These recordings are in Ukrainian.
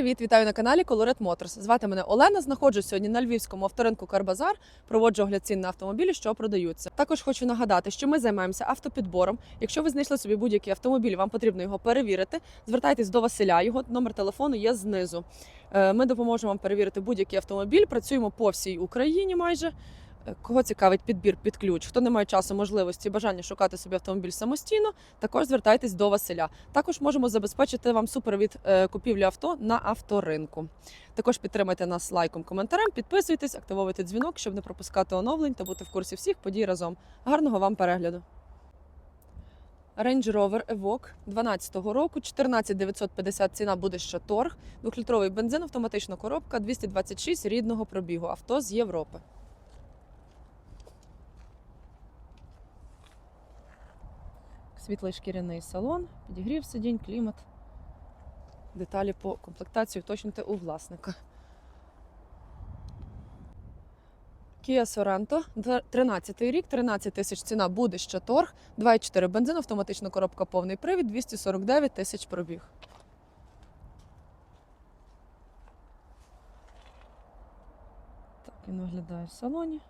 привіт! Вітаю на каналі Colored Motors. Звати мене Олена. Знаходжусь сьогодні на львівському авторинку Карбазар. Проводжу огляд цін на автомобілі, що продаються. Також хочу нагадати, що ми займаємося автопідбором. Якщо ви знайшли собі будь-який автомобіль, вам потрібно його перевірити. Звертайтесь до Василя. Його номер телефону є знизу. Е, Ми допоможемо вам перевірити будь-який автомобіль. Працюємо по всій Україні майже. Е, Кого цікавить підбір під ключ, хто не має часу, можливості, бажання шукати собі автомобіль самостійно, також звертайтесь до Василя. Також можемо забезпечити вам супровід е, купівлі авто на авторинку. Також підтримайте нас лайком, коментарем, підписуйтесь, активовуйте дзвінок, щоб не пропускати оновлень та бути в курсі всіх подій разом. Гарного вам перегляду! Range Rover Evoque 12 року, 14 950 ціна буде ще торг. Двохлітровий бензин, автоматична коробка, 226 рідного пробігу. Авто з Європи. Світлий шкіряний салон, підігрів сидінь, клімат. Деталі по комплектації уточнити у власника. Kia Sorento, 13 рік, 13 тисяч ціна буде ще торг, 2,4 бензин, автоматична коробка повний привід, 249 тисяч пробіг. Так він виглядає в салоні.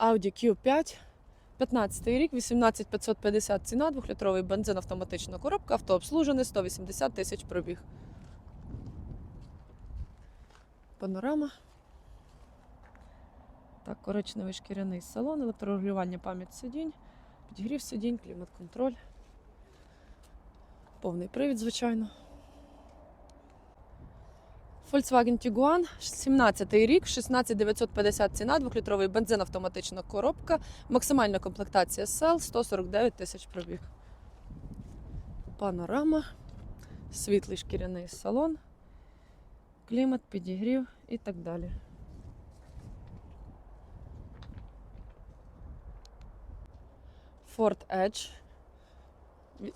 Audi Q5, 15 рік, 18550 ціна, 2-літровий бензин, автоматична коробка, авто обслужене, 180 тисяч пробіг. Панорама. Так, коричневий шкіряний салон, електрорегулювання пам'ять сидінь, підігрів сидінь, клімат-контроль. Повний привід, звичайно. Volkswagen Tiguan, 17 рік, 16950 ціна, 2-літровий бензин, автоматична коробка, максимальна комплектація SL, 149 тисяч пробіг. Панорама, світлий шкіряний салон, клімат, підігрів і так далі. Ford Edge.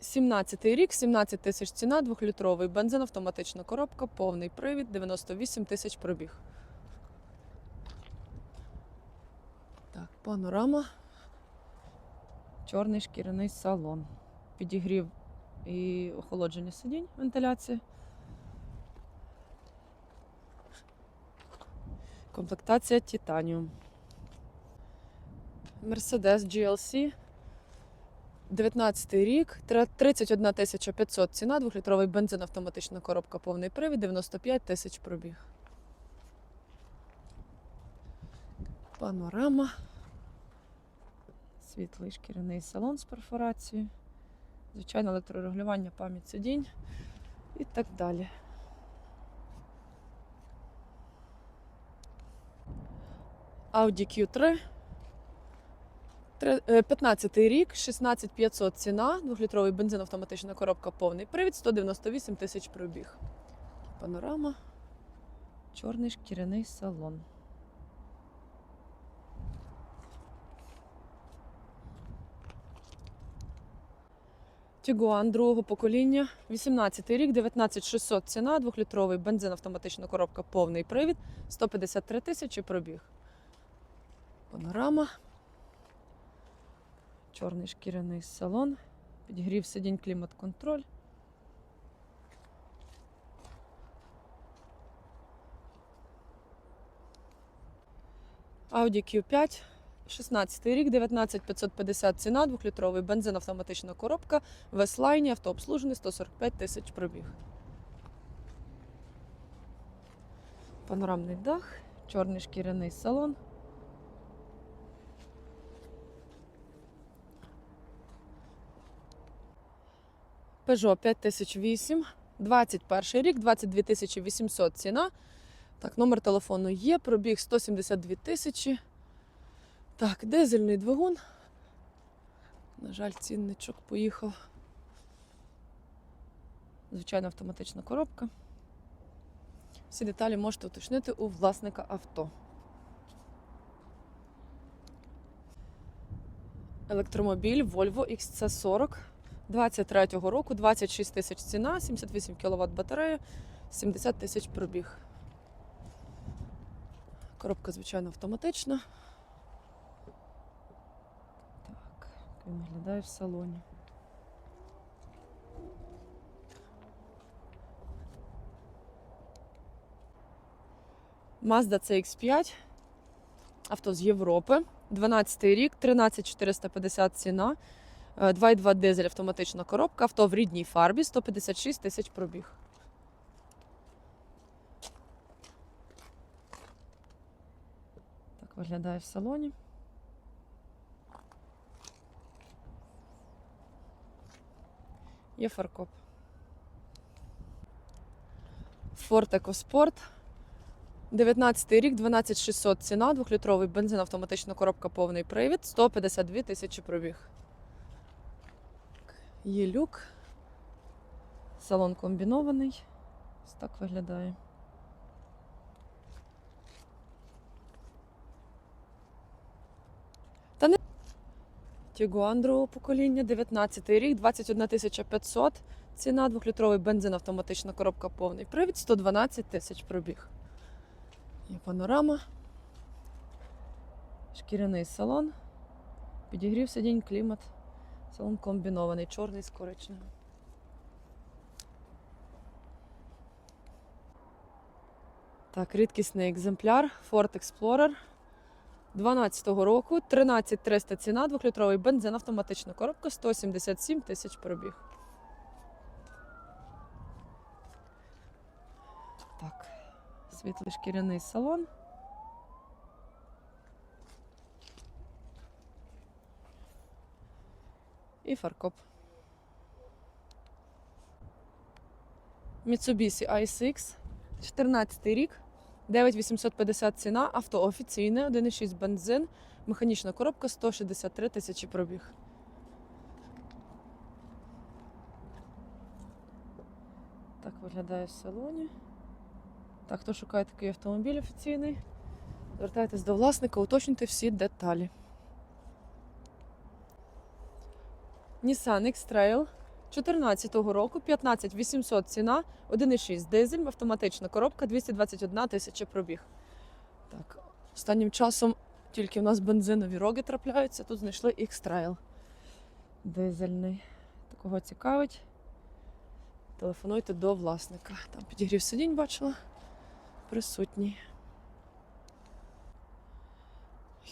17 рік, 17 тисяч ціна, 2-літровий бензин, автоматична коробка, повний привід, 98 тисяч пробіг. Так, панорама. Чорний шкіряний салон. Підігрів і охолодження сидінь, вентиляція. Комплектація Titanium. Mercedes GLC 19 рік, 31 тисяча 500 ціна, 2-літровий бензин, автоматична коробка, повний привід, 95 тисяч пробіг. Панорама. Світлий шкіряний салон з перфорацією. Звичайно, електрорегулювання, пам'ять сидінь і так далі. Audi Q3 Три- е, 15 рік, 16500 ціна, 2-літровий бензин, автоматична коробка, повний привід, 198 тисяч пробіг. Панорама, чорний шкіряний салон. Тігуан другого покоління, 18 рік, 19600 ціна, 2-літровий бензин, автоматична коробка, повний привід, 153 тисячі пробіг. Панорама. Чорний шкіряний салон, підігрів сидінь клімат-контроль. Audi Q5, 16 рік, 19550 ціна, 2-літровий бензин, автоматична коробка, в S-Line, автообслужений, 145 тисяч пробіг. Панорамний дах, чорний шкіряний салон. Peugeot 5008, 21 рік, 22 800 ціна. Так, номер телефону є, пробіг 172 тисячі. Так, дизельний двигун. На жаль, цінничок поїхав. Звичайно, автоматична коробка. Всі деталі можете уточнити у власника авто. Електромобіль Volvo XC40 23-го року, 26 тисяч ціна, 78 кВт батарея, 70 тисяч пробіг. Коробка, звичайно, автоматична. Так, він виглядає в салоні. Mazda CX5. Авто з Європи. 12 рік, 13450 ціна. Е, 2,2 дизель автоматична коробка. Авто в рідній фарбі, 156 тисяч пробіг. Так виглядає в салоні. Є фаркоп. Ford EcoSport. 19 рік, 12600 ціна, 2-літровий бензин, автоматична коробка, повний привід, 152 тисячі пробіг. Є люк. Салон комбінований. Ось так виглядає. Та не Тігуан другого покоління, 19 рік, 21 500 ціна, 2-літровий бензин, автоматична коробка, повний привід, 112 тисяч пробіг. Є панорама. Шкіряний салон. Підігрів сидінь, клімат. Салон комбінований, чорний з коричневим. Так, рідкісний екземпляр Ford Explorer 12-го року, 13 300 ціна, 2-літровий бензин, автоматична коробка, 177 тисяч пробіг. Так, світлий шкіряний салон. Фаркоп. Mitsubishi ISX, 14 рік, 9850 ціна, авто офіційне, 1,6 бензин, механічна коробка, 163 тисячі пробіг. Так виглядає в салоні. Так, хто шукає такий автомобіль офіційний, звертайтесь до власника, уточнюйте всі деталі. Nissan X-Trail 14-го року, 15 800 ціна, 1,6 дизель, автоматична коробка, 221 тисяча пробіг. Так, останнім часом тільки в нас бензинові роги трапляються, тут знайшли X-Trail дизельний. Такого цікавить. Телефонуйте до власника. Там підігрів сидінь бачила. Присутній.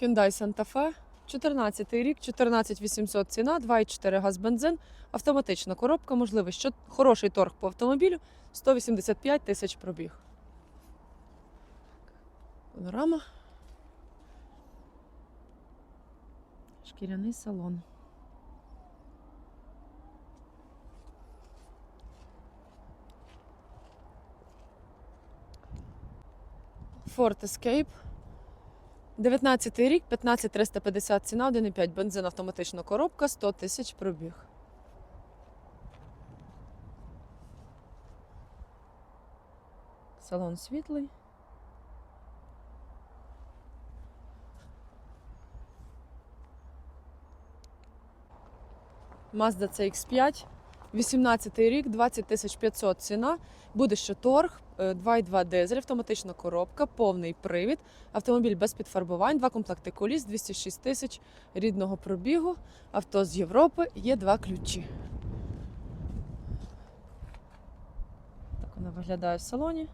Hyundai Santa Fe. 14 рік, 14 800 ціна, 2,4 газ бензин, автоматична коробка, можливий що хороший торг по автомобілю, 185 тисяч пробіг. Панорама. Шкіряний салон. Ford Escape. 19 рік, 15 350 ціна, 1,5 бензин, автоматична коробка, 100 тисяч пробіг. Салон світлий. Mazda CX5, 18 рік, 20 тисяч 500 ціна. Буде ще торг, е, 2,2 дизель, автоматична коробка, повний привід, автомобіль без підфарбувань, два комплекти коліс, 206 тисяч рідного пробігу, авто з Європи, є два ключі. Так вона виглядає в салоні.